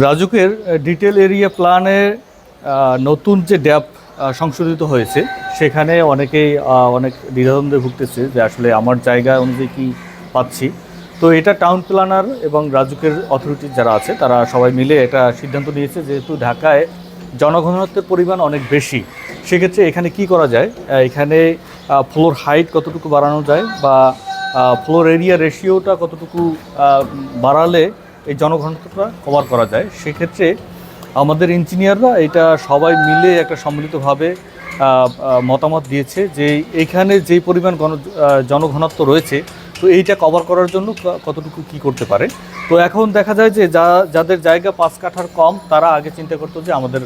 রাজুকের detail area প্ল্যানে নতুন যে ড্যাপ সংশোধিত হয়েছে, সেখানে অনেকেই অনেক দ্বিধাদ্বন্দ্বে ভুগতেছে যে আসলে আমার জায়গা অনুযায়ী কি পাচ্ছি। তো এটা টাউন প্ল্যানার এবং রাজুকের অথরিটি যারা আছে, তারা সবাই মিলে এটা সিদ্ধান্ত নিয়েছে যেহেতু ঢাকায় জনঘনত্বের পরিমাণ অনেক বেশি, সেক্ষেত্রে এখানে কি করা যায়? এখানে ফ্লোর হাইট কতটুকু বাড়ানো যায় বা ফ্লোর এরিয়া রেশিওটা কতটুকু বাড়ালে এই জনঘনত্বটা কভার করা যায়। সেক্ষেত্রে আমাদের ইঞ্জিনিয়াররা এটা সবাই মিলে একটা সম্মিলিতভাবে মতামত দিয়েছে যে এখানে যেই পরিমাণ গণ জনঘনত্ব রয়েছে, তো এইটা কভার করার জন্য কতটুকু কি করতে পারে? তো এখন দেখা যায় যে যা, যাদের জায়গা পাঁচ কাঠার কম, তারা আগে চিন্তা করতো যে আমাদের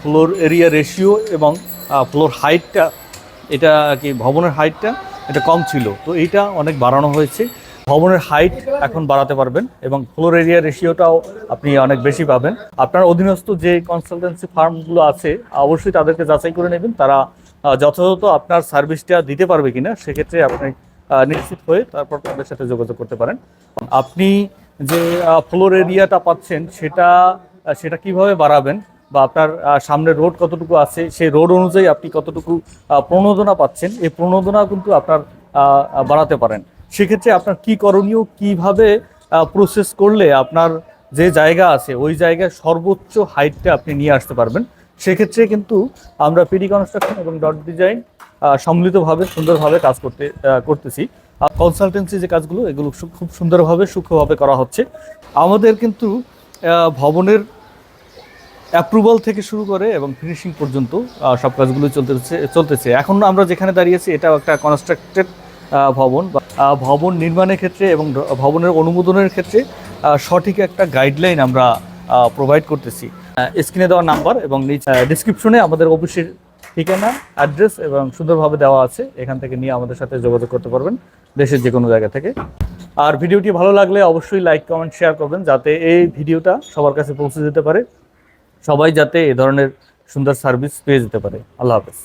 ফ্লোর এরিয়া রেশিও এবং ফ্লোর হাইটটা এটা কি ভবনের হাইটটা এটা কম ছিল। তো এইটা অনেক বাড়ানো হয়েছে। ভবনের হাইট এখন বাড়াতে পারবেন এবং ফ্লোর এরিয়া রেশিওটাও আপনি অনেক বেশি পাবেন। আপনার অধীনস্থ যে কনসালটেন্সি ফার্মগুলো আছে, অবশ্যই তাদেরকে যাচাই করে নেবেন। তারা যথাযথ আপনার সার্ভিসটা দিতে পারবে কিনা, সেক্ষেত্রে আপনি নিশ্চিত হয়ে তারপর তাদের সাথে যোগাযোগ করতে পারেন। আপনি যে ফ্লোর এরিয়াটা পাচ্ছেন, সেটা সেটা কীভাবে বাড়াবেন বা আপনার সামনে রোড কতটুকু আছে, সেই রোড অনুযায়ী আপনি কতটুকু প্রণোদনা পাচ্ছেন, এই প্রণোদনা কিন্তু আপনার বাড়াতে পারেন। সেক্ষেত্রে আপনার কি করণীয়, কীভাবে প্রসেস করলে আপনার যে জায়গা আছে, ওই জায়গায় সর্বোচ্চ হাইটটা আপনি নিয়ে আসতে পারবেন? সেক্ষেত্রে কিন্তু আমরা পিডি কনস্ট্রাকশন এবং ডট ডিজাইন সম্মিলিতভাবে, সুন্দরভাবে কাজ করতে করতেছি। কনসালটেন্সি যে কাজগুলো, এগুলো খুব সুন্দরভাবে, সূক্ষ্মভাবে করা হচ্ছে। আমাদের কিন্তু ভবনের অ্যাপ্রুভাল থেকে শুরু করে এবং ফিনিশিং পর্যন্ত সব কাজগুলো চলতেছে চলতেছে। এখন আমরা যেখানে দাঁড়িয়েছি এটাও একটা কনস্ট্রাক্টেড ভবন ভবন নির্মাণের ক্ষেত্রে এবং ভবনের অনুমোদনের ক্ষেত্রে সঠিক একটা গাইডলাইন আমরা প্রোভাইড করতেছি। স্ক্রিনে দেওয়া নাম্বার এবং ডিসক্রিপশনে আমাদের অফিসের ঠিকানা অ্যাড্রেস এবং সুন্দরভাবে দেওয়া আছে। এখান থেকে নিয়ে আমাদের সাথে যোগাযোগ করতে পারবেন, দেশের যে কোনো জায়গা থেকে। আর ভিডিওটি ভালো লাগলে অবশ্যই লাইক কমেন্ট শেয়ার করবেন, যাতে এই ভিডিওটা সবার কাছে পৌঁছে যেতে পারে। সবাই যাতে এ ধরনের সুন্দর সার্ভিস পেয়ে যেতে পারে। আল্লাহ হাফেজ।